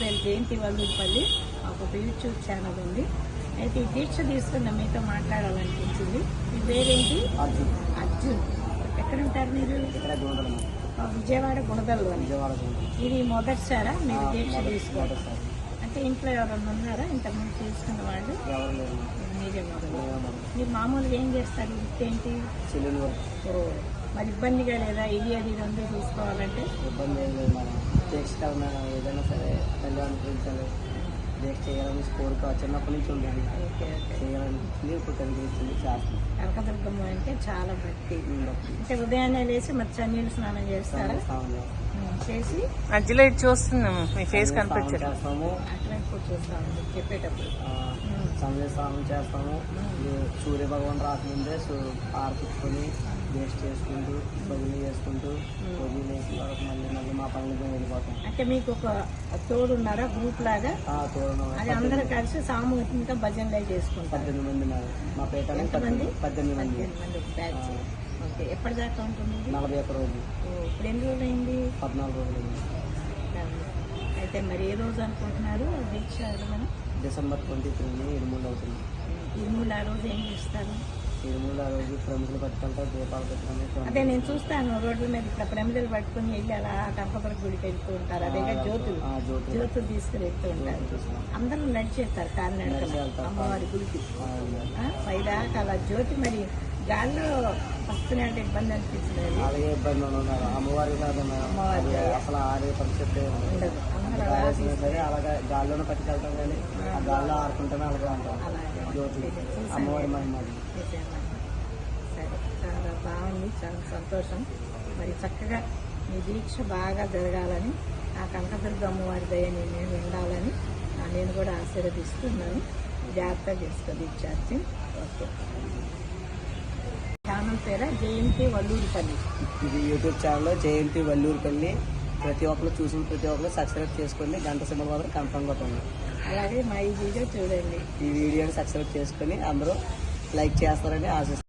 పేరు జయంతి వల్లూరుపల్లి ఒక YouTube channel ఉంది. అయితే ఈ దీక్ష తీసుకున్న మీతో మాట్లాడాలనిపించింది. మీ పేరేంటి? అర్జున్. అర్జున్. ఎక్కడ ఉంటారు మీరు విజయవాడ గుణదల్లో. ఇది మొదటిసారా మీరు దీక్ష తీసుకోవడం అంటే ఇంట్లో ఎవరన్నా ఉన్నారా? ఇంతకుముందు తీసుకున్న వాళ్ళు? మీరే మొదలు. మీరు మామూలుగా ఏం చేస్తారు? వృత్తి ఏంటి మరి ఇబ్బందిగా లేదా? ఇది అది రెండు తీసుకోవాలంటే ఇబ్బంది టేక్స్ కన్నా ఏదైనా సరే తల్లి అనుకరించాలి టేక్స్ చేయాలని కోరిక చిన్నప్పటి నుంచి ఓకే చేయాలనిపించింది ఇప్పుడు కనిపించింది. చేస్తాం కనకదుర్గమ్మ అంటే చాలా భక్తి అంటే ఉదయాన్నే లేచి మరి చన్నీళ్ళు స్నానం చేస్తారా చేసి మధ్యలో ఇటు చూస్తున్నాము మీ ఫేస్ స్నానం చూస్తాము చెప్పేటప్పుడు. స్నానం చేస్తాము. సూర్య భగవాన్ రాకముందే సు- ఆర్పించుకొని వేస్ట్ చేసుకుంటూ భజన చేసుకుంటూ భజన చేసిన తర్వాత మళ్ళీ మళ్ళీ మా పనులకు వెళ్ళిపోతాం. అంటే మీకు ఒక తోడు ఉన్నారా గ్రూప్ లాగా? అది అందరూ కలిసి సామూహికంగా భజనలే చేసుకుంటారు. పద్దెనిమిది మంది మా మా పేట? పద్దెనిమిది మంది. ఓకే. ఎప్పటిదాకా ఉంటుంది? నలభై ఒక్క రోజు ఓ, ఇప్పుడు ఎన్ని రోజులు అయింది పద్నాలుగు రోజులు అయితే మరి ఏ రోజు అనుకుంటున్నారు దీక్ష మనం డిసెంబర్ ట్వంటీ త్రీని ఇరుమూలు అవుతుంది ఇరుములు ఆ రోజు ఏం చేస్తారు? ఇరుమూలు ఆ రోజు ప్రముఖులు పట్టుకుంటారు దీపాలు అదే నేను చూస్తాను రోడ్ల మీద ఇట్లా ప్రమిదలు పట్టుకుని వెళ్ళి అలా టంపకర గుడికి వెళ్తూ ఉంటారు. అదే జ్యోతులు. జ్యోతులు. తీసుకుని వెళ్తూ ఉంటారు. అందరూ నడిచేస్తారు కాలినడకన నడిచి. అమ్మవారి గుడికి. పైదాకా అలా జ్యోతి మరి గాల్లో వస్తున్నట్టు ఇబ్బంది అనిపించలేదు. అలాగే ఇబ్బంది ఉన్నారు అమ్మవారి అమ్మవారి అసలు ఆడే పరిస్థితి అలాగే గాల్లోనే పట్టుకెళ్తాం కానీ ఆ. గాల్లో ఆడుకుంటూనే అలాగే. ఉంటాం. అమ్మవారి మహిమ? సరే చాలా బాగుంది. చాలా సంతోషం. మరి చక్కగా మీ దీక్ష బాగా జరగాలని ఆ కనకదుర్గ అమ్మవారి దయని నేను ఉండాలని నేను కూడా ఆశీర్వదిస్తున్నాను. జాగ్రత్తగా చేసుకో దీక్షార్థి ఓకే. ఛానల్ పేర జయంతి వల్లూరుపల్లి ఇది యూట్యూబ్ ఛానల్లో జయంతి వల్లూరుపల్లి ప్రతి ఒక్కరు చూసిన ప్రతి ఒక్కరు సబ్స్క్రైబ్ చేసుకోండి గంట సింబల్ మాత్రం కన్ఫర్మ్ కొట్టండి అలాగే మా ఈ వీడియో చూడండి. ఈ వీడియోని సబ్స్క్రైబ్ చేసుకొని అందరూ లైక్ చేస్తారని ఆశిస్తున్నాను